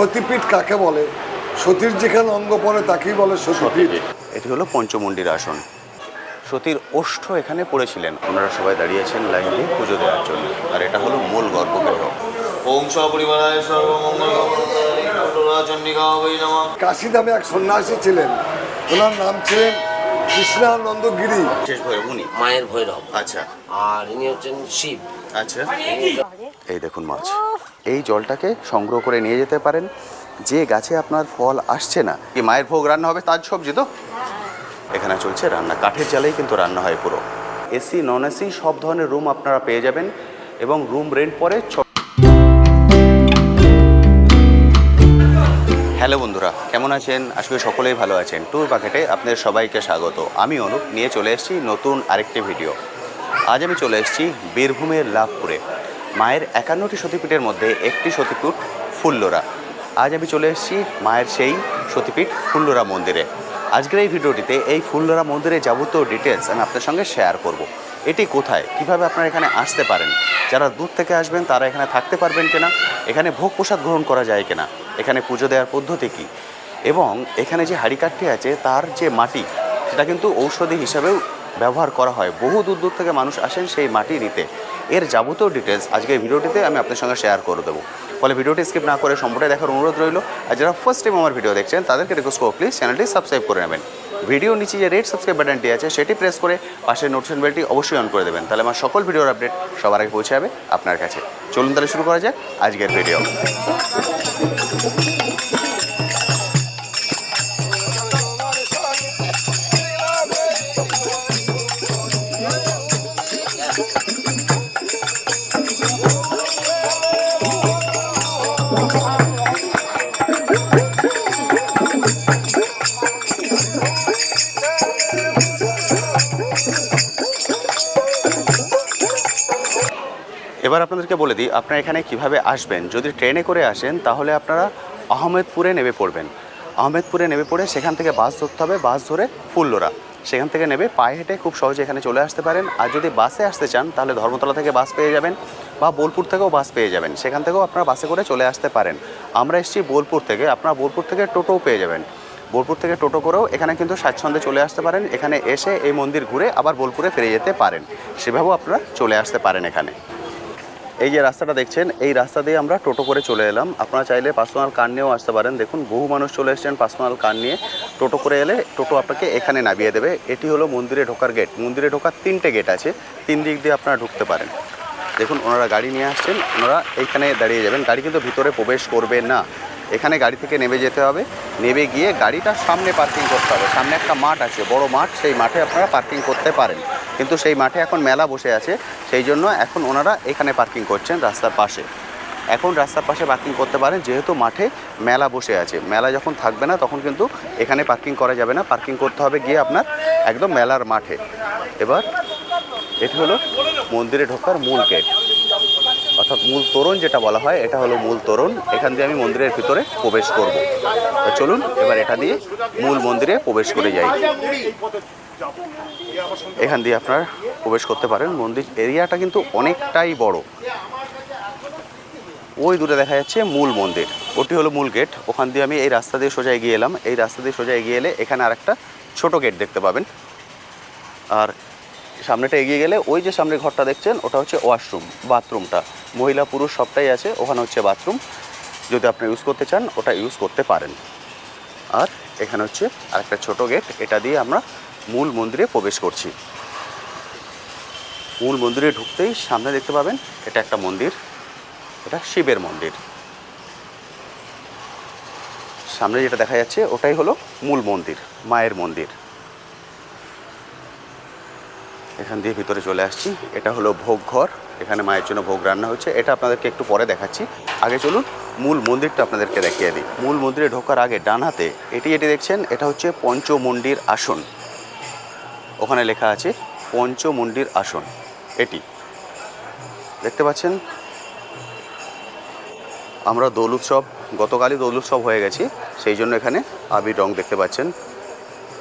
সতীপীঠ কাকে বলে? সতীর যেখানে অঙ্গ পড়ে তাকেই বলে সতীপীঠ। এটি হলো পঞ্চমন্ডির আসন। সতীর ওষ্ঠ এখানে পড়েছিলেন। ওনারা সবাই দাঁড়িয়েছেন লাইন দিয়ে পুজো দেওয়ার জন্য। আর এটা হলো মূল গর্ভগৃহ। ওম সপরিবারায় সর্বমঙ্গল এক সন্ন্যাসী ছিলেন। ওনার নাম ছিলেন কৃষ্ণানন্দ গিরি শেষ ভৈরব উনি মায়ের ভৈরব। আচ্ছা। আর ইনি হচ্ছেন শিব। আচ্ছা। এই দেখুন মাছ এই জলটাকে সংগ্রহ করে নিয়ে যেতে পারেন। যে গাছে আপনার ফল আসছে না কি মায়ের ভোগ রান্না হবে তার সবজি তো? এখানে চলছে রান্না কাঠের জালেই কিন্তু রান্না হয় পুরো। এসি নন এসি সব ধরনের রুম আপনারা পেয়ে যাবেন এবং রুম রেন্ট পরে হ্যালো বন্ধুরা, কেমন আছেন? আজকে সকলেই ভালো আছেন। ট্যুর প্যাকেটে আপনাদের সবাইকে স্বাগত। আমি অনুপ, নিয়ে চলে এসেছি নতুন আরেকটি ভিডিও। আজ আমি চলে এসেছি বীরভূমের লাভপুরে। মায়ের একান্নটি সতীপীঠের মধ্যে একটি সতীপীঠ, ফুল্লরা। আজ আমি চলে এসেছি মায়ের সেই সতীপীঠ, ফুল্লরা মন্দিরে। আজকের এই ভিডিওটিতে এই ফুল্লরা মন্দিরের যাবতীয় ডিটেলস আমি আপনার সঙ্গে শেয়ার করব। এটি কোথায়? কীভাবে আপনারা এখানে আসতে পারেন? যারা দূর থেকে আসবেন, তারা এখানে থাকতে পারবেন কিনা? এখানে ভোগ প্রসাদ গ্রহণ করা যায় কিনা? এখানে পুজো দেওয়ার পদ্ধতি কী? এবং এখানে যে হাড়িকাঠটি আছে, তার যে মাটি, সেটা কিন্তু ঔষধি হিসাবেও ব্যবহার করা হয়। বহু দূর দূর থেকে মানুষ আসেন সেই মাটি নিতে। এর যাবতীয় ডিটেলস আজকের ভিডিওটিতে আমি আপনার সঙ্গে শেয়ার করে দেবো। ফলে ভিডিওটি স্কিপ না করে সম্পূর্ণ দেখার অনুরোধ রইল। আর যারা ফার্স্ট টাইম আমার ভিডিও দেখছেন, তাদেরকে রিকোয়েস্ট করব প্লিজ চ্যানেলটি সাবস্ক্রাইব করে নেবেন। ভিডিও নিচে যে রেড সাবস্ক্রাইব বাটনটি আছে, সেটি প্রেস করে পাশের নোটিফিকেশন বেলটি অবশ্যই অন করে দেবেন। তাহলে আমার সকল ভিডিওর আপডেট সবার আগে পৌঁছে যাবে আপনার কাছে। চলুন তাহলে শুরু করা যাক আজকের ভিডিও এবার আপনাদেরকে বলে দিই, আপনারা এখানে কীভাবে আসবেন? যদি ট্রেনে করে আসেন, তাহলে আপনারা আহমেদপুরে নেমে পড়বেন। আহমেদপুরে নেমে পড়ে সেখান থেকে বাস ধরতে হবে, বাস ধরে ফুল্লোরা সেখান থেকে নেবে পায়ে হেঁটে খুব সহজে এখানে চলে আসতে পারেন। আর যদি বাসে আসতে চান, তাহলে ধর্মতলা থেকে বাস পেয়ে যাবেন বা বোলপুর থেকেও বাস পেয়ে যাবেন। সেখান থেকেও আপনারা বাসে করে চলে আসতে পারেন। আমরা এসেছি বোলপুর থেকে। আপনারা বোলপুর থেকে টোটোও পেয়ে যাবেন। বোলপুর থেকে টোটো করেও এখানে কিন্তু স্বাচ্ছন্দ্যে চলে আসতে পারেন। এখানে এসে এই মন্দির ঘুরে আবার বোলপুরে ফিরে যেতে পারেন। সেভাবেও আপনারা চলে আসতে পারেন এখানে। এই যে রাস্তাটা দেখছেন, এই রাস্তা দিয়ে আমরা টোটো করে চলে এলাম। আপনারা চাইলে পার্সোনাল কার নিয়েও আসতে পারেন। দেখুন, বহু মানুষ চলে এসেছেন পার্সোনাল কার নিয়ে টোটো করে এলে টোটো আপনাকে এখানে নামিয়ে দেবে। এটি হলো মন্দিরে ঢোকার গেট মন্দিরে ঢোকার তিনটে গেট আছে। তিন দিক দিয়ে আপনারা ঢুকতে পারেন। দেখুন, ওনারা গাড়ি নিয়ে আসছেন। ওনারা এইখানে দাঁড়িয়ে যাবেন। গাড়ি কিন্তু ভিতরে প্রবেশ করবে না। এখানে গাড়ি থেকে নেমে যেতে হবে। নেমে গিয়ে গাড়িটা সামনে পার্কিং করতে হবে। সামনে একটা মাঠ আছে, বড় মাঠ। সেই মাঠে আপনারা পার্কিং করতে পারেন। কিন্তু সেই মাঠে এখন মেলা বসে আছে, সেই জন্য এখন ওনারা এখানে পার্কিং করছেন রাস্তার পাশে। এখন রাস্তার পাশে পার্কিং করতে পারেন, যেহেতু মাঠে মেলা বসে আছে। মেলা যখন থাকবে না, তখন কিন্তু এখানে পার্কিং করা যাবে না। পার্কিং করতে হবে গিয়ে আপনার একদম মেলার মাঠে। এবার এটি হলো মন্দিরে ঢোকার মূল গেট অর্থাৎ মূল তোরণ যেটা বলা হয়, এটা হলো মূল তোরণ। এখান দিয়ে আমি মন্দিরের ভিতরে প্রবেশ করব। চলুন, এবার এটা দিয়ে মূল মন্দিরে প্রবেশ করে যাই। এখান দিয়ে আপনার প্রবেশ করতে পারেন। মন্দির এরিয়াটা কিন্তু অনেকটাই বড়। ওই দূরে দেখা যাচ্ছে মূল মন্দির। ওটি হলো মূল গেট। ওখান দিয়ে আমি এই রাস্তা দিয়ে সোজা এগিয়ে এলাম। এই রাস্তা দিয়ে সোজা এগিয়ে এলে এখানে আরেকটা ছোটো গেট দেখতে পাবেন। আর সামনেটা এগিয়ে গেলে ওই যে সামনে ঘরটা দেখছেন, ওটা হচ্ছে ওয়াশরুম, বাথরুমটা। মহিলা পুরুষ সবটাই আছে, ওখানে হচ্ছে বাথরুম। যদি আপনি ইউজ করতে চান, ওটা ইউজ করতে পারেন। আর এখানে হচ্ছে আরেকটা ছোট গেট। এটা দিয়ে আমরা মূল মন্দিরে প্রবেশ করছি। মূল মন্দিরে ঢুকতেই সামনে দেখতে পাবেন এটা একটা মন্দির, এটা শিবের মন্দির। সামনে যেটা দেখা যাচ্ছে ওটাই হলো মূল মন্দির, মায়ের মন্দির। এখান দিয়ে ভিতরে চলে আসছি, এটা হলো ভোগ ঘর, এখানে মায়ের জন্য ভোগ রান্না হচ্ছে, এটা আপনাদেরকে একটু পরে দেখাচ্ছি। আগে চলুন মূল মন্দিরটা আপনাদেরকে দেখিয়ে দিই। মূল মন্দিরে ঢোকার আগে ডান হাতে এটি এটি দেখছেন, এটা হচ্ছে পঞ্চমন্ডির আসন। ওখানে লেখা আছে পঞ্চমন্ডির আসন। এটি। দেখতে পাচ্ছেন? আমরা দোল উৎসব, গতকালই দোল উৎসব হয়ে গেছি, সেই জন্য এখানে আবির রং দেখতে পাচ্ছেন।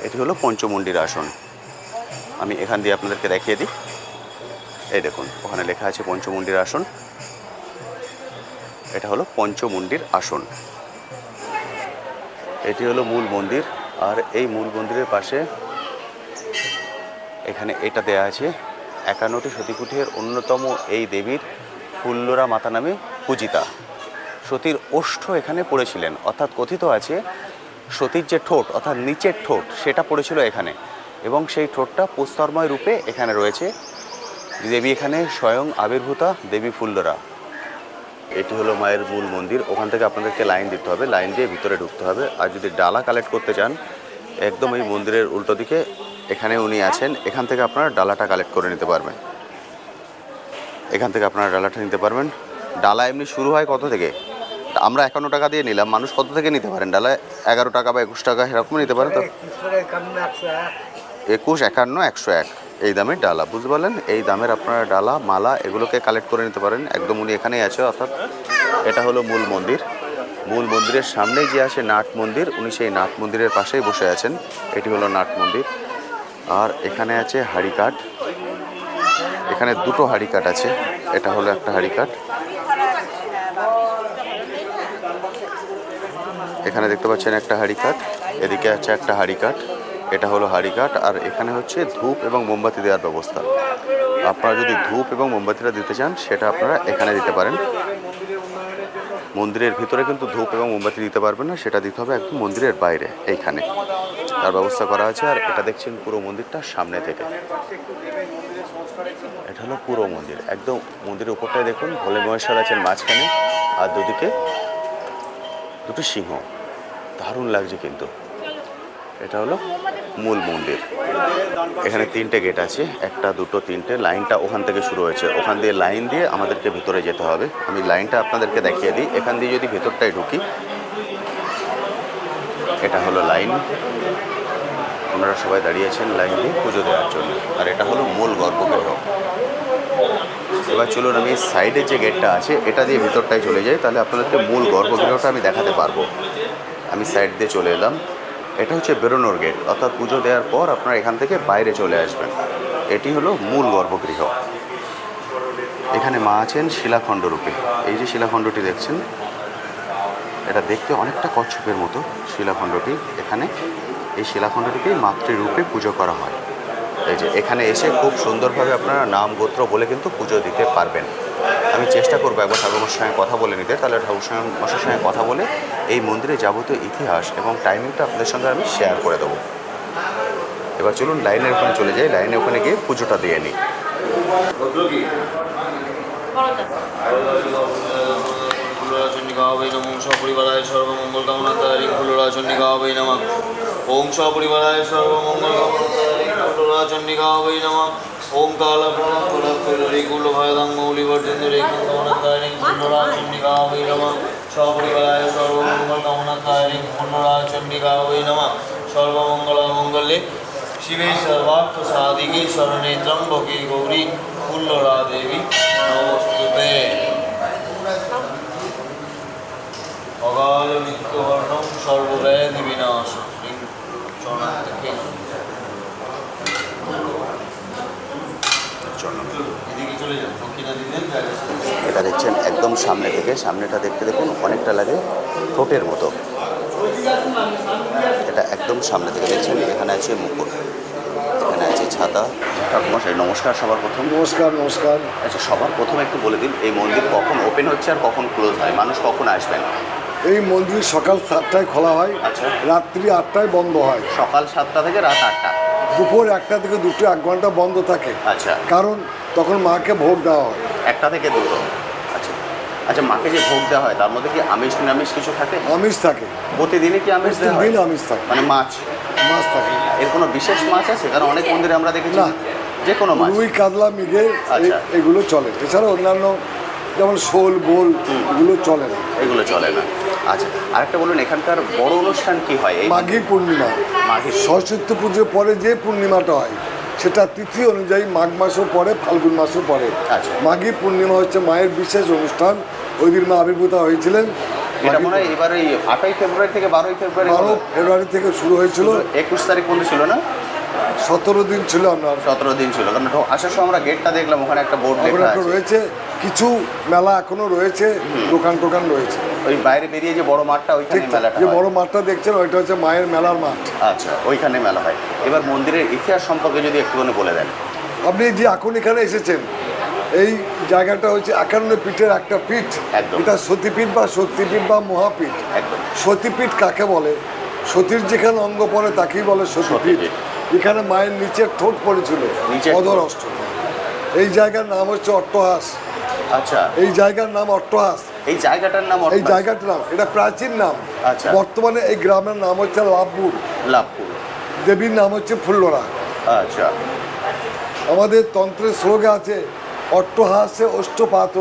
এটি হলো পঞ্চমন্ডির আসন। আমি এখান দিয়ে আপনাদেরকে দেখিয়ে দিই। এই দেখুন, ওখানে লেখা আছে পঞ্চমুণ্ডির আসন। এটা হলো পঞ্চমুণ্ডির আসন। এটি হলো মূল মন্দির, আর এই মূল মন্দিরের পাশে এখানে এটা দেয়া আছে, একান্নটি সতীকুঠের অন্যতম এই দেবীর ফুল্লরা মাতা নামে পূজিতা। সতীর ওষ্ঠ এখানে পড়েছিলেন, অর্থাৎ কথিত আছে সতীর যে ঠোঁট, অর্থাৎ নিচের ঠোঁট, সেটা পড়েছিল এখানে। এবং সেই ঠোঁটটা প্রস্তরময় রূপে এখানে রয়েছে। দেবী এখানে স্বয়ং আবির্ভূতা দেবী ফুল্লরা। এটি হলো মায়ের মূল মন্দির, ওখান থেকে আপনাদেরকে লাইন দিতে হবে, লাইন দিয়ে ভিতরে ঢুকতে হবে। আর যদি ডালা কালেক্ট করতে চান, একদম এই মন্দিরের উল্টো দিকে এখানে উনি আছেন, এখান থেকে আপনারা ডালাটা কালেক্ট করে নিতে পারবেন। এখান থেকে আপনারা ডালাটা নিতে পারবেন। ডালা এমনি শুরু হয় কত থেকে? আমরা একান্ন টাকা দিয়ে নিলাম, মানুষ কত থেকে নিতে পারেন? ডালা এগারো টাকা বা একুশ টাকা এরকম নিতে পারেন তো? একুশ, একান্ন, একশো এক। এই দামের ডালা, বুঝতে পারলেন? এই দামের আপনারা ডালা, মালা এগুলোকে কালেক্ট করে নিতে পারেন। একদম উনি এখানেই আছে, অর্থাৎ এটা হলো মূল মন্দির। মূল মন্দিরের সামনেই যে আছে নাট মন্দির, উনি সেই নাট মন্দিরের পাশেই বসে আছেন। এটি হলো নাট মন্দির। আর এখানে আছে হাড়িকাঠ এখানে দুটো হাড়ি কাঠ আছে। এটা হলো একটা হাড়ি কাঠ। এখানে দেখতে পাচ্ছেন একটা হাড়ি কাঠ, এদিকে আছে একটা হাড়ি কাঠ, এটা হলো হাড়িকাঠ আর এখানে হচ্ছে ধূপ এবং মোমবাতি দেওয়ার ব্যবস্থা। আপনারা যদি ধূপ এবং মোমবাতিটা দিতে চান, সেটা আপনারা এখানে দিতে পারেন। মন্দিরের ভিতরে কিন্তু ধূপ এবং মোমবাতি দিতে পারবেন না, সেটা দিতে হবে একদম মন্দিরের বাইরে, এইখানে। তার ব্যবস্থা করা আছে আর এটা দেখছেন পুরো মন্দিরটা সামনে থেকে। এটা হলো পুরো মন্দির। একদম মন্দিরের উপরটায় দেখুন, ভোলে মহেশ্বর আছেন মাঝখানে আর দুদিকে দুটো সিংহ। দারুণ লাগছে কিন্তু। এটা হলো মূল মন্দির। এখানে তিনটে গেট আছে, একটা, দুটো, তিনটে। লাইনটা ওখান থেকে শুরু হয়েছে। ওখান দিয়ে লাইন দিয়ে আমাদেরকে ভিতরে যেতে হবে। আমি লাইনটা আপনাদেরকে দেখিয়ে দিই। এখান দিয়ে যদি ভেতরটায় ঢুকি, এটা হলো লাইন। আপনারা সবাই দাঁড়িয়েছেন লাইন দিয়ে পুজো দেওয়ার জন্য। আর এটা হলো মূল গর্ভগৃহ। এবার চলুন আমি সাইডের যে গেটটা আছে, এটা দিয়ে ভিতরটায় চলে যাই, তাহলে আপনাদেরকে মূল গর্ভগৃহটা আমি দেখাতে পারব। আমি সাইড দিয়ে চলে এলাম। এটা হচ্ছে বেরোনোর গেট, অর্থাৎ পুজো দেওয়ার পর আপনারা এখান থেকে বাইরে চলে আসবেন। এটি হলো মূল গর্ভগৃহ। এখানে মা আছেন শিলাখণ্ড রূপে। এই যে শিলাখণ্ডটি দেখছেন, এটা দেখতে অনেকটা কচ্ছপের মতো শিলাখণ্ডটি এখানে। এই শিলাখণ্ডটিকেই মাতৃরূপে পুজো করা হয়। এই যে, এখানে এসে খুব সুন্দরভাবে আপনারা নাম গোত্র বলে কিন্তু পুজো দিতে পারবেন। আমি চেষ্টা করব একবার ঠাকুরমার সঙ্গে কথা বলে নিতে। তাহলে ঠাকুর মশার সঙ্গে কথা বলে এই মন্দিরে যাবতীয় ইতিহাস এবং টাইমিংটা আপনাদের সঙ্গে আমি শেয়ার করে দেবো। এবার চলুন লাইনের ওখানে চলে যাই। লাইনের ওখানে গিয়ে পুজোটা দিয়ে নিই। সপরিবারায় সর্বমঙ্গল কামনাকারী ফুলরাচন্ডিকা বৈ নমঃ। ওম সপরিবারায় সর্বমঙ্গল বৈ নমঃ। ওম কাল প্রণাম কুল ভয়দাং মৌলি বর্জেন্দ্র রেখাং কামনাকারী ফুলরাচন্ডিকা বৈ নমঃ সপরিবারায় সর্বমঙ্গল কামনাকারী ফুলরাচন্ডিকা বৈ নমঃ সর্বমঙ্গল মঙ্গলে শিবে সর্বার্থ সাধিকে শরণে ত্রম্বকে গৌরী ফুল্লরা দেবী নমস্তুতে অকাল মৃত্যুবর্ণম সর্বব্যাধি বিনাশ এটা দেখছেন একদম সামনে থেকে। সামনেটা দেখতে দেখুন অনেকটা লাগে ঠোঁটের মতো। এটা একদম সামনে থেকে দেখছেন এখানে আছে মুকুট এখানে আছে ছাতা। ঠাকুমশাই নমস্কার সবার প্রথম। নমস্কার নমস্কার। আচ্ছা সবার প্রথম একটু বলে দিন এই মন্দির কখন ওপেন হচ্ছে আর কখন ক্লোজ হয়? মানুষ কখন আসবেন এই মন্দির সকাল সাতটায় খোলা হয় আচ্ছা। রাত্রি আটটায় বন্ধ হয়। সকাল সাতটা থেকে রাত আটটা। দুপুর একটা থেকে দুটো এক ঘণ্টা বন্ধ থাকে। আচ্ছা। কারণ তখন মাকে ভোগ দেওয়া হয়। একটা থেকে দুটো। আচ্ছা। আচ্ছা মাকে যে ভোগ দেওয়া হয় তার মধ্যে কি আমিষ নিরামিষ কিছু থাকে? আমিষ থাকে। প্রতিদিনই কি আমিষ দেওয়া হয়? আমিষ থাকে। মানে মাছ? মাছ থাকে। এর কোনো বিশেষ মাছ আছে? কারণ অনেক মন্দিরে আমরা দেখেছি। না। যে কোনো মাছ? রুই কাতলা মিগে আচ্ছা। এগুলো চলে। এছাড়া অন্যান্য যেমন শোল বোল এগুলো চলে না। এগুলো চলে না। আচ্ছা আরেকটা বলুন এখানকার বড় অনুষ্ঠান কি হয়? এই মাঘী পূর্ণিমা। মাঘী। সরস্বতী পুজোর পরে যে পূর্ণিমাটা হয় সেটা তিথি অনুযায়ী মাঘ মাসও পরে ফাল্গুন মাসও পরে আচ্ছা। মাঘী পূর্ণিমা হচ্ছে মায়ের বিশেষ অনুষ্ঠান। ওই দিন মা আবির্ভূতা হয়েছিলেন। এটা মনে হয় এবার এই আটই ফেব্রুয়ারি থেকে বারোই ফেব্রুয়ারি বারো ফেব্রুয়ারি থেকে শুরু হয়েছিল। একুশ তারিখ পর্যন্ত ছিল না? সতেরো দিন ছিল আপনার সতেরো দিন ছিল। কারণ আসার সময় আমরা গেটটা দেখলাম ওখানে একটা বোর্ড লেখা রয়েছে। কিছু মেলা এখনও রয়েছে দোকান টোকান রয়েছে। ওই বাইরে বেরিয়ে যে বড় মাঠটা ওইখানে মেলাটা যে। বড় মাঠটা দেখছেন ওইটা হচ্ছে মায়ের মেলার মাঠ। আচ্ছা ওইখানে মেলা হয়। এবার মন্দিরের ইতিহাস সম্পর্কে যদি একটুখানি বলে দেন। আপনি যে এখন এখানে এসেছেন এই জায়গাটা হচ্ছে একান্ন পীঠের একটা পীঠ। এটা সতীপীঠ বা শক্তিপীঠ বা মহাপীঠ। সতীপীঠ কাকে বলে? সতীর যেখানে অঙ্গ পড়ে তাকেই বলে সতীপীঠ। এখানে মায়ের নিচের ঠোঁট পড়েছিল অধর অষ্ট এই জায়গার নাম হচ্ছে অট্টহাস। আচ্ছা। এই জায়গার নাম অট্টহাস এই জায়গাটার নাম এই জায়গাটার নাম এটা প্রাচীন নাম। আচ্ছা। বর্তমানে এই গ্রামের নাম হচ্ছে লাভপুর। লাভপুর। দেবীর নাম হচ্ছে ফুল্লরা। আচ্ছা। আমাদের তন্ত্রের শ্লোকে আছে অট্টহাসে অষ্টপাত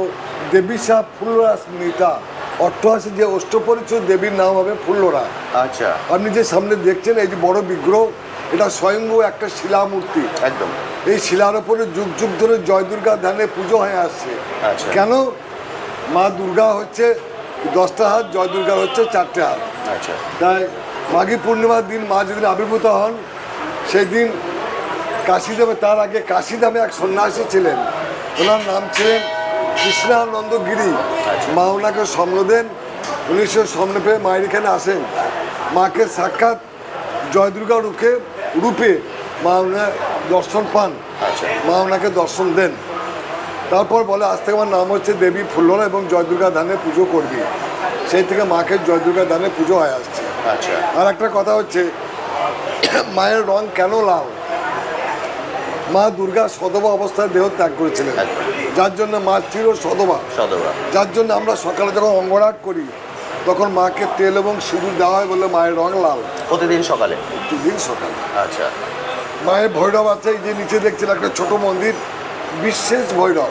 দেবী সাহ ফুল্লরা স্মৃতা। অট্টহাসে যে অষ্টপরিচয় দেবীর নাম হবে ফুল্লরা। আচ্ছা। আপনি যে সামনে দেখছেন এই যে বড় বিগ্রহ এটা স্বয়ংভূ একটা শিলামূর্তি। একদম। এই শিলার ওপরে যুগ যুগ ধরে জয় দুর্গা ধ্যানে পুজো হয়ে আসছে। আচ্ছা। কেন? মা দুর্গা হচ্ছে দশটা হাত জয় দুর্গার হচ্ছে চারটে হাত। আচ্ছা। তাই মাঘী পূর্ণিমার দিন মা যেদিন আবির্ভূত হন সেই দিন কাশীধামে তার আগে কাশীধামে এক সন্ন্যাসী ছিলেন। ওনার নাম ছিলেন কৃষ্ণানন্দ গিরি। মা ওনাকে স্বপ্ন দেন উনিশশো স্বপ্ন পেয়ে মায়ের এখানে আসেন। মাকে সাক্ষাৎ জয় দুর্গা রূপে রূপে মা ওনার দর্শন পান। আচ্ছা। মা ওনাকে দর্শন দেন। তারপর বলে আজ থেকে আমার নাম হচ্ছে দেবী ফুল্লরা এবং জয় দুর্গা ধানে পুজো করবি। সেই থেকে মাকে জয় দুর্গা ধানে পুজো হয়ে আসছে। আচ্ছা। আর একটা কথা হচ্ছে মায়ের রং কেন লাল? মা দুর্গা সদবা অবস্থায় দেহ ত্যাগ করেছিলেন। যার জন্য মা চির সদবা। সদবা। যার জন্য আমরা সকালে যখন অঙ্গরাগ করি তখন মাকে তেল এবং সিঁদুর দেওয়া হয় বলে মায়ের রং লাল। প্রতিদিন সকালে? দুদিন সকালে। আচ্ছা। মায়ের ভৈরব আছে এই যে নিচে দেখছেন একটা ছোট মন্দির বিশেষ ভৈরব।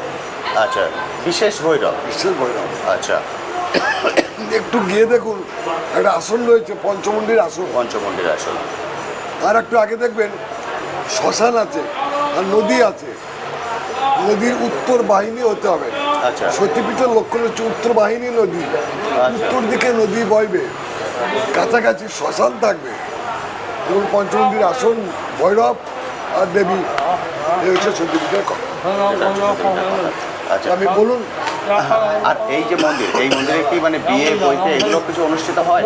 আচ্ছা বিশেষ ভৈরব? বিশেষ ভৈরব। আচ্ছা। একটু গিয়ে দেখুন একটা আসন রয়েছে পঞ্চমন্ডির আসন। পঞ্চমন্দির আসন। আর একটু আগে দেখবেন শ্মশান আছে আর নদী আছে। নদীর উত্তর বাহিনী হতে হবে। আচ্ছা। সতীপীঠের লক্ষণ হচ্ছে উত্তর বাহিনী নদী। উত্তর দিকে নদী বইবে। কাছাকাছি শ্মশান থাকবে। এবং পঞ্চমন্দির আসন ভৈরব আর দেবী। এই হচ্ছে কথা আচ্ছা আমি বলুন। আর এই যে মন্দির এই মন্দিরে কি মানে বিয়ে বইতে এগুলো কিছু অনুষ্ঠিত হয়?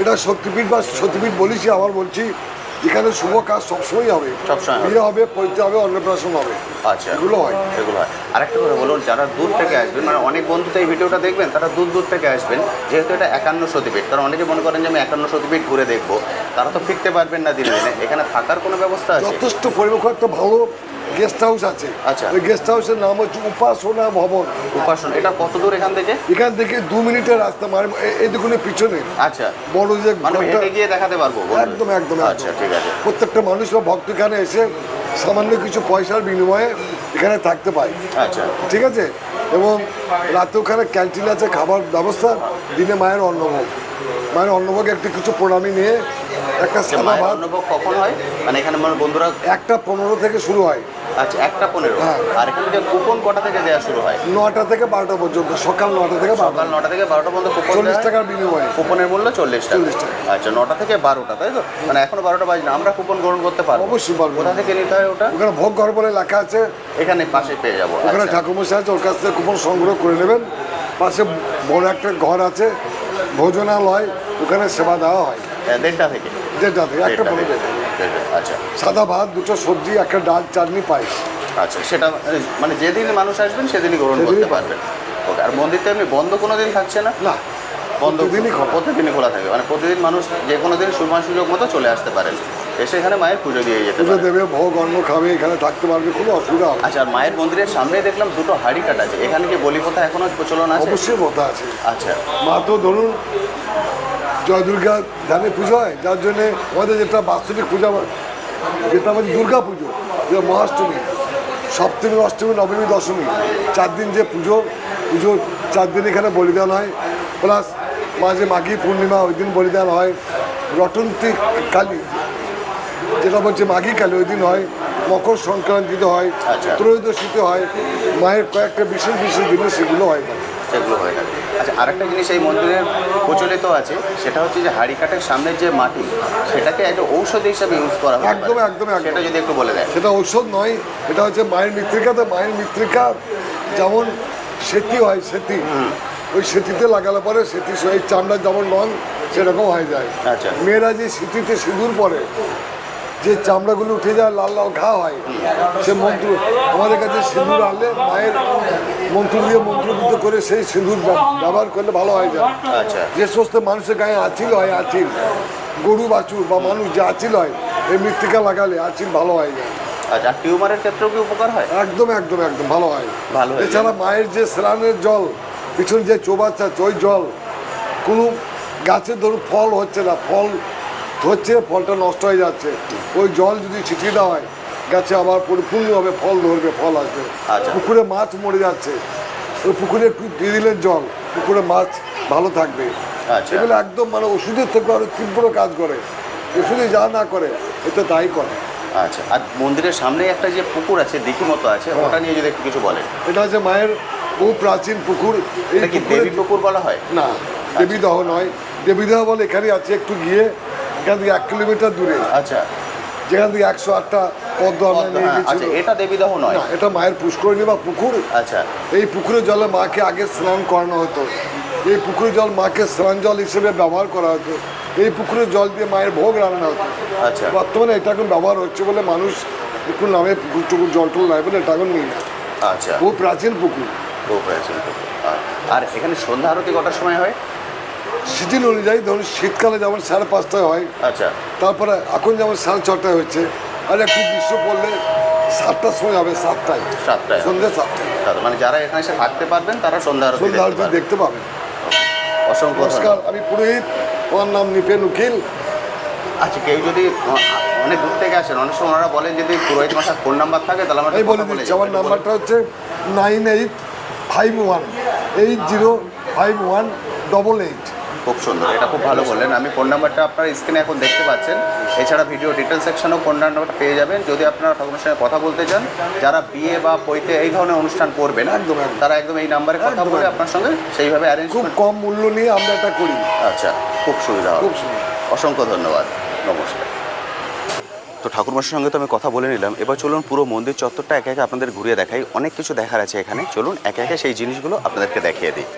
এটা শক্তিপীঠ বা সত্যপীঠ বলেছি আবার বলছি। এখানে শুভ কাজ সবসময় হবে। সবসময় হবে। বিয়ে হবে পৈতে হবে অন্নপ্রাশন হবে। আচ্ছা। এগুলো হয়। এগুলো হয়। আরেকটা কথা বলুন যারা দূর থেকে আসবেন মানে অনেক বন্ধু তো এই ভিডিওটা দেখবেন তারা দূর দূর থেকে আসবেন যেহেতু এটা একান্ন সতীপীঠ কারণ অনেকে মনে করেন যে আমি একান্ন সতীপীঠ ঘুরে দেখব তারা তো ফিরতে পারবেন না দিনে দিনে। এখানে থাকার কোনো ব্যবস্থা আছে? যথেষ্ট পরিবেশ একটা ভালো গেস্ট হাউস আছে। আচ্ছা। ওই গেস্ট হাউসের নাম হচ্ছে উপাসনা ভবন। উপাসন এটা কত দূর এখান থেকে? এখান থেকে দু মিনিটের রাস্তা মানে এ- এই দেখুন পিছনে। আচ্ছা। বড় যে মানে হেঁটে গিয়ে দেখাতে পারব একদম একদম। আচ্ছা ঠিক আছে। প্রত্যেকটা মানুষ বা ভক্ত এখানে এসে সামান্য কিছু পয়সার বিনিময়ে এখানে থাকতে পায়। আচ্ছা। ঠিক আছে? এবং রাতে ওখানে ক্যান্টিন আছে খাবার ব্যবস্থা দিনে মায়ের অন্নভোগ। মায়ের অন্নভোগে একটু কিছু প্রণামী নিয়ে একটা সাদা ভাত। অন্নভোগ কখন হয়? মানে এখানে মানে বন্ধুরা একটা পনেরো থেকে শুরু হয়। আচ্ছা একটা পনেরো। হ্যাঁ। আর এখানে যে কুপন কটা থেকে দেওয়া শুরু হয়? নটা থেকে বারোটা পর্যন্ত সকাল নটা থেকে সকাল নটা থেকে বারোটা পর্যন্ত কুপন চল্লিশ টাকার বিনিময়ে। কুপনের মূল্য চল্লিশ টাকা। 40 টাকা। আচ্ছা নটা থেকে বারোটা তাই তো? মানে এখনও বারোটা বাজে না। আমরা কুপন গ্রহণ করতে পারব। অবশ্যই পারব। কোথা থেকে নিতে হয় ওটা? ওখানে ভোগ ঘর বলে লেখা আছে। এখানে পাশে পেয়ে যাব। ওখানে আচ্ছা। ঠাকুরমশাই আছে ওর কাছ থেকে কুপন সংগ্রহ করে নেবেন। পাশে বড় একটা ঘর আছে ভোজনালয় ওখানে সেবা দেওয়া হ্যাঁ, দেড়টা থেকে। যেটা থেকে একটা দেড়টা পনেরো আচ্ছা। সাদা ভাত দুটো সবজি একটা ডাল চাটনি পাইস আচ্ছা সেটা মানে যেদিন মানুষ আসবেন সেদিনই গ্রহণ করতে পারবেন। ওকে আর মন্দিরটা এমনি বন্ধ কোনো দিন থাকছে না? না বন্ধ খোলা। প্রতিদিনই খোলা থাকে মানে প্রতিদিন মানুষ যে কোনো দিন সময় সুযোগ মতো চলে আসতে পারেন। এসে এখানে মায়ের পুজো দিয়ে যেতে পুজো দেবে ভোগ অন্ন খাবে এখানে থাকতে পারবে কোনো অসুবিধা হবে আচ্ছা আর মায়ের মন্দিরের সামনে দেখলাম দুটো হাড়ি কাটা আছে। এখানে কি বলি প্রথা এখনও প্রচলন আছে? অবশ্যই মতো আছে। আচ্ছা। মা তো ধরুন জয় দুর্গা ধানে পুজো হয় যার জন্য আমাদের যেটা বাৎসরিক পূজা যেটা আমাদের দুর্গা পুজো যে মহাষ্টমী সপ্তমী অষ্টমী নবমী দশমী চার দিন যে পুজো পুজো চার দিন এখানে বলিদান হয় প্লাস মাঝে মাঘী পূর্ণিমা ওই দিন বলিদান হয় রটন্তী কালী যেটা বলছে মাঘী কালী ওই দিন হয় মকর সংক্রান্তিতে হয় আচ্ছা। ত্রয়োদশীতে হয় মায়ের কয়েকটা বিশেষ বিশেষ দিনে সেগুলো হয় সেগুলো হয়ে থাকে আচ্ছা আরেকটা জিনিস এই মন্দিরের প্রচলিত আছে সেটা হচ্ছে যে হাড়ি কাঠের সামনের যে মাটি সেটাকে একটা ঔষধ হিসাবে ইউজ করা হয় একদম, একদম। সেটা যদি একটু বলে দেয় সেটা ঔষধ নয় এটা হচ্ছে মায়ের মৃত্তিকাতে মায়ের মৃত্তিকা যেমন সেতি হয় সেতি। ওই সেতিতে লাগালে পরে সেতি এই চামড়া যেমন রং সেরকম হয়ে যায়। আচ্ছা। মেয়েরা যে সেতিতে সিঁদুর পরে যে চামড়াগুলো উঠে যায় লাল লাল ঘা হয় সে মন্ত্র আমাদের কাছে সিঁদুর আনলে মায়ের মন্ত্র দিয়ে মন্ত্রবিদ্ধ করে সেই সিঁদুর ব্যবহার করলে ভালো হয়ে যায় আচ্ছা। যে সমস্ত মানুষের গায়ে আচিল হয় আচিল গরু বাছুর বা মানুষ যে আচিল হয় এই মৃত্তিকা লাগালে আচিল ভালো হয়ে যায় আচ্ছা আর টিউমারের ক্ষেত্রেও কি উপকার হয়? একদম একদম একদম ভালো হয়। ভালো এছাড়া মায়ের যে স্নানের জল পিছনে যে চৌবাচ্চা ওই জল কোনো গাছের ধরুন ফল হচ্ছে না ফল হচ্ছে ফলটা নষ্ট হয়ে যাচ্ছে। ওই জল যদি ছিটিয়ে দেওয়া হয় গাছে আবার পরিপূর্ণভাবে ফল ধরবে ফল আসবে। আচ্ছা। পুকুরে মাছ মরে যাচ্ছে। ওই পুকুরে একটু দিয়ে দিলেন জল পুকুরে মাছ ভালো থাকবে। আচ্ছা। এগুলো একদম মানে ওষুধের থেকে আরও তীব্র কাজ করে। ওষুধে যা না করে এটা তাই করে। আচ্ছা আর মন্দিরের সামনে একটা যে পুকুর আছে দিঘি মতো আছে হ্যাঁ। ওটা নিয়ে যদি একটু কিছু বলেন। এটা হচ্ছে মায়ের বহু প্রাচীন পুকুর। এটা কি দেবী পুকুর বলা হয়? না দেবীদহ নয়। দেবীদহ বলে এখানে আছে একটু গিয়ে এখান থেকে এক কিলোমিটার দূরে। আচ্ছা। যেখান থেকে একশো আটটা পদ্ম হ্যাঁ, আচ্ছা এটা দেবীদাহ নয়। এটা মায়ের পুষ্করিণী বা পুকুর। আচ্ছা। এই পুকুরের জলে মাকে আগে স্নান করানো হতো। এই পুকুরের জল মাকে স্নান জল হিসেবে ব্যবহার করা হতো। এই পুকুরের জল দিয়ে মায়ের ভোগ রান্না হতো। আচ্ছা। বর্তমানে এটা এখন ব্যবহার হচ্ছে বলে মানুষ একটু নামে পুকুর টুকুর জল টল নেয় বলে এটা এখন নেই। না আচ্ছা। বহু প্রাচীন পুকুর। খুব প্রাচীন পুকুর। আর এখানে সন্ধ্যা আরতি কটার সময় হয়? সিজন অনুযায়ী ধরুন শীতকালে যেমন সাড়ে পাঁচটায় হয় আচ্ছা। তারপরে এখন যেমন সাড়ে ছটায় হচ্ছে আর একটু গ্রীষ্ম পড়লে সাতটার সময় হবে সাতটায়। সাতটায়। সন্ধ্যে সাতটায়। মানে যারা এখানে এসে থাকতে পারবেন তারা সন্ধ্যা সন্ধ্যা দেখতে আরতি দেখতে পাবেন। অসংখ্য নমস্কার আমি পুরোহিত আমার নাম নিপেন উকিল। আচ্ছা কেউ যদি অনেক দূর থেকে আসেন অনেক সময় ওনারা বলেন যদি পুরোহিত মশার ফোন নাম্বার থাকে তাহলে আমার আমি বলে দিচ্ছি আমার নাম্বারটা হচ্ছে nine eight five one eight zero five one double eight. খুব সুন্দর এটা খুব ভালো বললেন। আমি ফোন নাম্বারটা আপনার স্ক্রিনে এখন দেখতে পাচ্ছেন। এছাড়া ভিডিও ডিটেল সেকশনেও ফোন নাম্বারটা পেয়ে যাবেন। যদি আপনারা ঠাকুরের সঙ্গে কথা বলতে চান যারা বিয়ে বা পৈতে এই ধরনের অনুষ্ঠান করবেন একদম, একদম। তারা একদম এই নাম্বারে কথা বলে আপনার সঙ্গে সেইভাবে অ্যারেঞ্জ খুব কম মূল্য নিয়ে আমরা এটা করি। আচ্ছা খুব সুবিধা খুব অসংখ্য ধন্যবাদ। নমস্কার। তো ঠাকুরমশার সঙ্গে তো আমি কথা বলে নিলাম। এবার চলুন পুরো মন্দির চত্বরটা একে একে আপনাদের ঘুরিয়ে দেখাই। অনেক কিছু দেখার আছে এখানে। চলুন একে একে সেই জিনিসগুলো আপনাদেরকে দেখিয়ে দিই।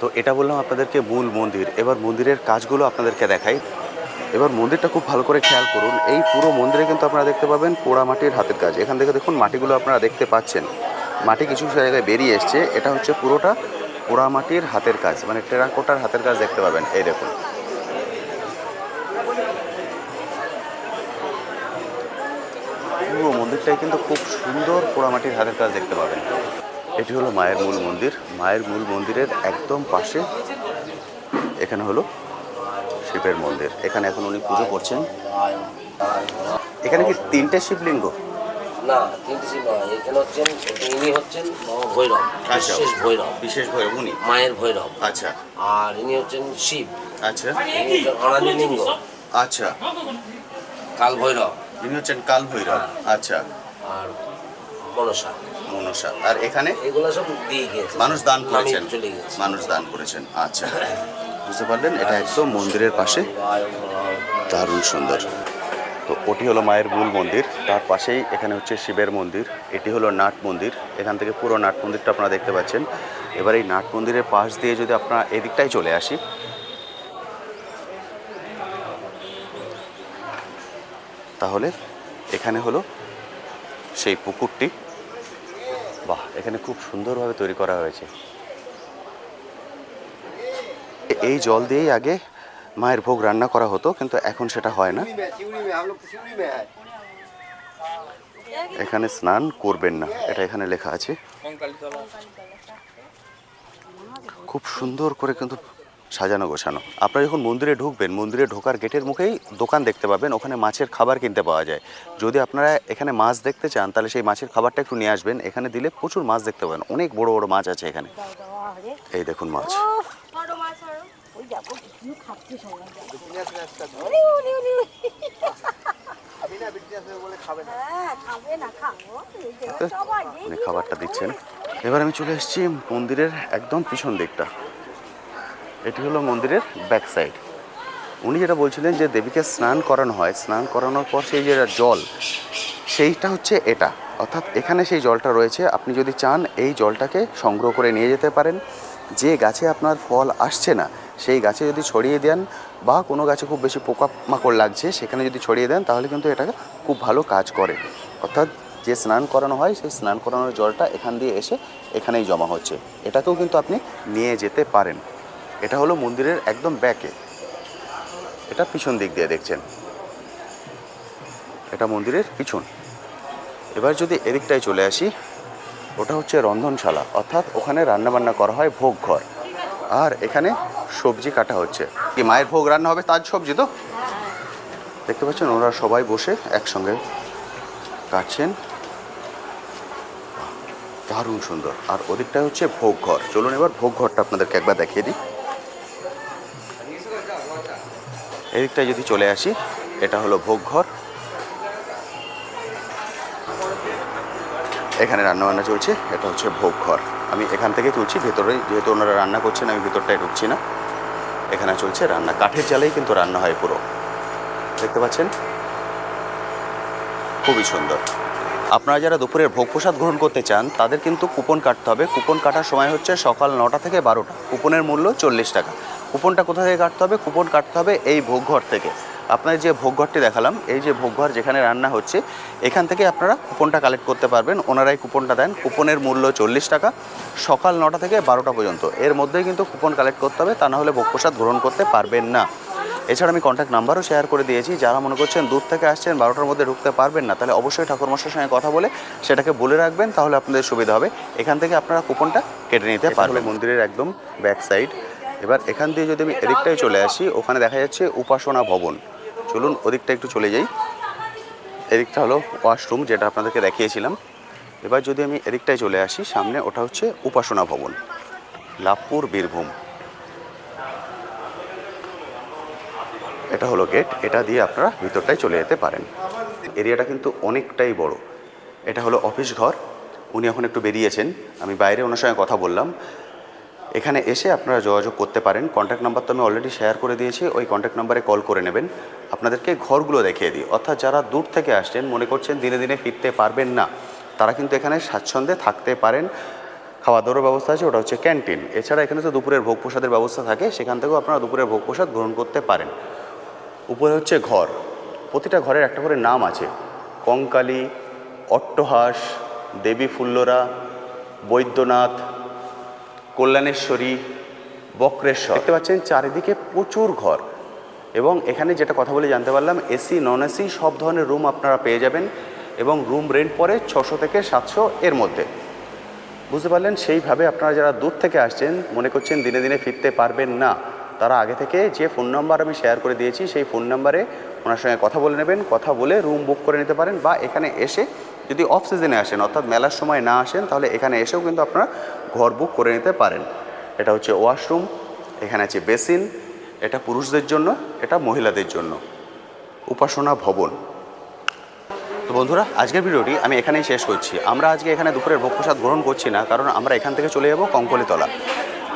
তো এটা বললাম আপনাদেরকে মূল মন্দির। এবার মন্দিরের কাজগুলো আপনাদেরকে দেখাই। এবার মন্দিরটা খুব ভালো করে খেয়াল করুন। এই পুরো মন্দিরে কিন্তু আপনারা দেখতে পাবেন পোড়া মাটির হাতের কাজ। এখান থেকে দেখুন মাটিগুলো আপনারা দেখতে পাচ্ছেন। মাটি কিছু জায়গায় বেরিয়ে এসছে। এটা হচ্ছে পুরোটা পোড়া মাটির হাতের কাজ। মানে টেরাকোটার হাতের কাজ দেখতে পাবেন। এই দেখুন। পুরো মন্দিরটাই কিন্তু খুব সুন্দর পোড়ামাটির হাতের কাজ দেখতে পাবেন। এটি হলো মায়ের মূল মন্দির। মায়ের মূল মন্দিরের একদম পাশে এখানে হলো শিবের মন্দির। এখানে এখন উনি পুজো করছেন। এখানে কি তিনটে শিবলিঙ্গ? না তিনটি শিব এখানে হচ্ছেন ইনি হচ্ছেন ভৈরব আচ্ছা। বিশেষ ভৈরব। বিশেষ ভৈরব উনি? মায়ের ভৈরব। আচ্ছা। আর ইনি হচ্ছেন শিব। আচ্ছা। ইনি হচ্ছেন আচ্ছা। কাল ভৈরব। ইনি হচ্ছেন কাল ভৈরব। আচ্ছা। আর মনসা। মনসা আর এখানে এগুলো সব দিয়ে গিয়েছে। মানুষ দান করেছেন। মানুষ দান করেছেন। আচ্ছা। বুঝতে পারলেন? এটা একদম মন্দিরের পাশে। দারুণ সুন্দর। তো ওটি হলো মায়ের মূল মন্দির। তার পাশেই এখানে হচ্ছে শিবের মন্দির। এটি হলো নাট মন্দির। এখান থেকে পুরো নাট মন্দিরটা আপনারা দেখতে পাচ্ছেন। এবার এই নাট মন্দিরের পাশ দিয়ে যদি আপনারা এদিকটাই চলে আসি। তাহলে এখানে হলো সেই পুকুরটি। বাহ এখানে খুব সুন্দরভাবে তৈরি করা হয়েছে। এই জল দিয়েই আগে মায়ের ভোগ রান্না করা হতো কিন্তু এখন সেটা হয় না। এখানে স্নান করবেন না এটা এখানে লেখা আছে। খুব সুন্দর করে কিন্তু সাজানো গোছানো। আপনারা যখন মন্দিরে ঢুকবেন মন্দিরে ঢোকার গেটের মুখেই দোকান দেখতে পাবেন ওখানে মাছের খাবার কিনতে পাওয়া যায়। যদি আপনারা এখানে মাছ দেখতে চান তাহলে সেই মাছের খাবারটা একটু নিয়ে আসবেন। এখানে দিলে প্রচুর মাছ দেখতে পাবেন। অনেক বড় বড় মাছ আছে এখানে। এই দেখুন মাছ। খাবারটা দিচ্ছেন। এবার আমি চলে এসেছি মন্দিরের একদম পিছন দিকটা। এটি হলো মন্দিরের ব্যাক সাইড উনি যেটা বলছিলেন যে দেবীকে স্নান করানো হয়, স্নান করানোর পর সেই যে জল, সেইটা হচ্ছে এটা। অর্থাৎ এখানে সেই জলটা রয়েছে। আপনি যদি চান, এই জলটাকে সংগ্রহ করে নিয়ে যেতে পারেন। যে গাছে আপনার ফল আসছে না, সেই গাছে যদি ছড়িয়ে দেন বা কোনো গাছে খুব বেশি পোকা মাকড় লাগছে, সেখানে যদি ছড়িয়ে দেন, তাহলে কিন্তু এটা খুব ভালো কাজ করে। অর্থাৎ যে স্নান করানো হয়, সেই স্নান করানোর জলটা এখান দিয়ে এসে এখানেই জমা হচ্ছে। এটাকেও কিন্তু আপনি নিয়ে যেতে পারেন। এটা হলো মন্দিরের একদম ব্যাকে। এটা পিছন দিক দিয়ে দেখছেন। এটা মন্দিরের পিছন। এবার যদি এদিকটায় চলে আসি, ওটা হচ্ছে রন্ধনশালা। অর্থাৎ ওখানে রান্নাবান্না করা হয় ভোগ ঘর। আর এখানে সবজি কাটা হচ্ছে। কি, মায়ের ভোগ রান্না হবে তার সবজি তো? দেখতে পাচ্ছেন, ওরা সবাই বসে একসঙ্গে কাটছেন। দারুণ সুন্দর। আর ওদিকটা হচ্ছে ভোগ ঘর। চলুন এবার ভোগ ঘরটা আপনাদেরকে একবার দেখিয়ে দিই। এদিকটায় যদি চলে আসি, এটা হলো ভোগ ঘর এখানে রান্নাবান্না চলছে, এটা হচ্ছে ভোগ ঘর আমি এখান থেকে তুলছি ভেতরে যেহেতু ওনারা রান্না করছেন, আমি ভেতরটায় ঢুকছি না। এখানে চলছে রান্না। কাঠের জালেই কিন্তু রান্না হয় পুরো। দেখতে পাচ্ছেন? খুবই সুন্দর। আপনারা যারা দুপুরের ভোগ প্রসাদ গ্রহণ করতে চান, তাদের কিন্তু কুপন কাটতে হবে। কুপন কাটার সময় হচ্ছে সকাল নটা থেকে বারোটা। কুপনের মূল্য চল্লিশ টাকা। কুপনটা কোথা থেকে কাটতে হবে? কুপন কাটতে হবে এই ভোগঘর থেকে। আপনার যে ভোগঘরটি দেখালাম এই যে ভোগঘর যেখানে রান্না হচ্ছে এখান থেকে আপনারা কুপনটা কালেক্ট করতে পারবেন। ওনারাই কুপনটা দেন। কুপনের মূল্য চল্লিশ টাকা। সকাল নটা থেকে বারোটা পর্যন্ত। এর মধ্যেই কিন্তু কুপন কালেক্ট করতে হবে তা না হলে ভোগ প্রসাদ গ্রহণ করতে পারবেন না। এছাড়া আমি কন্ট্যাক্ট নাম্বারও শেয়ার করে দিয়েছি। যারা মনে করছেন দূর থেকে আসছেন বারোটার মধ্যে ঢুকতে পারবেন না তাহলে অবশ্যই ঠাকুরমশার সঙ্গে কথা বলে সেটাকে বলে রাখবেন তাহলে আপনাদের সুবিধা হবে। এখান থেকে আপনারা কুপনটা কেটে নিতে পারবেন। মন্দিরের একদম ব্যাক সাইড এবার এখান দিয়ে যদি আমি এদিকটায় চলে আসি, ওখানে দেখা যাচ্ছে উপাসনা ভবন। চলুন ওদিকটা একটু চলে যাই। এদিকটা হলো ওয়াশরুম যেটা আপনাদেরকে দেখিয়েছিলাম। এবার যদি আমি এদিকটায় চলে আসি, সামনে ওটা হচ্ছে উপাসনা ভবন, লাভপুর বীরভূম। এটা হলো গেট, এটা দিয়ে আপনারা ভিতরটায় চলে যেতে পারেন। এরিয়াটা কিন্তু অনেকটাই বড়। এটা হলো অফিস ঘর। উনি এখন একটু বেরিয়েছেন। আমি বাইরে ওনার সঙ্গে কথা বললাম। এখানে এসে আপনারা যোগাযোগ করতে পারেন। কন্ট্যাক্ট নাম্বার তো আমি অলরেডি শেয়ার করে দিয়েছি, ওই কন্ট্যাক্ট নাম্বারে কল করে নেবেন। আপনাদেরকে ঘরগুলো দেখিয়ে দিই। অর্থাৎ যারা দূর থেকে আসছেন, মনে করছেন দিনে দিনে ফিরতে পারবেন না, তারা কিন্তু এখানে স্বাচ্ছন্দ্যে থাকতে পারেন। খাওয়া দাওয়ার ব্যবস্থা আছে, ওটা হচ্ছে ক্যান্টিন এছাড়া এখানে তো দুপুরের ভোগ প্রসাদের ব্যবস্থা থাকে, সেখান থেকেও আপনারা দুপুরের ভোগ প্রসাদ গ্রহণ করতে পারেন। উপরে হচ্ছে ঘর। প্রতিটা ঘরের একটা করে নাম আছে। কঙ্কালী, অট্টহাস, দেবী ফুল্লরা, বৈদ্যনাথ কল্যাণেশ্বরী, বক্রেশ্বর। দেখতে পাচ্ছেন চারিদিকে প্রচুর ঘর। এবং এখানে যেটা কথা বলে জানতে পারলাম এসি নন এসি সব ধরনের রুম আপনারা পেয়ে যাবেন। এবং রুম রেন্ট পরে ছশো থেকে সাতশো এর মধ্যে। বুঝতে পারলেন? সেইভাবে আপনারা যারা দূর থেকে আসছেন, মনে করছেন দিনে দিনে ফিরতে পারবেন না, তারা আগে থেকে যে ফোন নাম্বার আমি শেয়ার করে দিয়েছি, সেই ফোন নাম্বারে ওনার সঙ্গে কথা বলে নেবেন। কথা বলে রুম বুক করে নিতে পারেন বা এখানে এসে যদি অফ সিজনে আসেন, অর্থাৎ মেলার সময় না আসেন, তাহলে এখানে এসেও কিন্তু আপনারা ঘর বুক করে নিতে পারেন। এটা হচ্ছে ওয়াশরুম এখানে আছে বেসিন এটা পুরুষদের জন্য, এটা মহিলাদের জন্য। উপাসনা ভবন। তো বন্ধুরা, আজকের ভিডিওটি আমি এখানেই শেষ করছি। আমরা আজকে এখানে দুপুরের ভোগ প্রসাদ গ্রহণ করছি না, কারণ আমরা এখান থেকে চলে যাব কঙ্কলিতলা।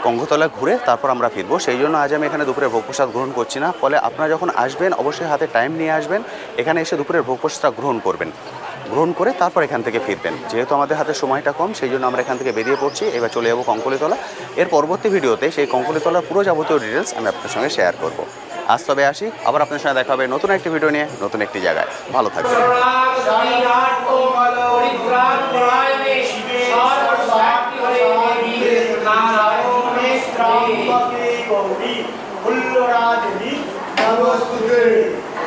কঙ্কতলা ঘুরে তারপর আমরা ফিরবো। সেই জন্য আজ আমি এখানে দুপুরের ভোগ প্রসাদ গ্রহণ করছি না। ফলে আপনারা যখন আসবেন, অবশ্যই হাতে টাইম নিয়ে আসবেন। এখানে এসে দুপুরের ভোগ প্রসাদ গ্রহণ করবেন। গ্রহণ করে তারপর এখান থেকে ফিরবেন যেহেতু আমাদের হাতে সময়টা কম সেই জন্য আমরা এখান থেকে বেরিয়ে পড়ছি এবার চলে যাব কঙ্কলিতলা এর পরবর্তী ভিডিওতে সেই কঙ্কলিতলার পুরো যাবতীয় ডিটেলস আমি আপনার সঙ্গে শেয়ার করব আজ তবে আসি আবার আপনার সঙ্গে দেখা হবে নতুন একটি ভিডিও নিয়ে নতুন একটি জায়গায় ভালো থাকবেন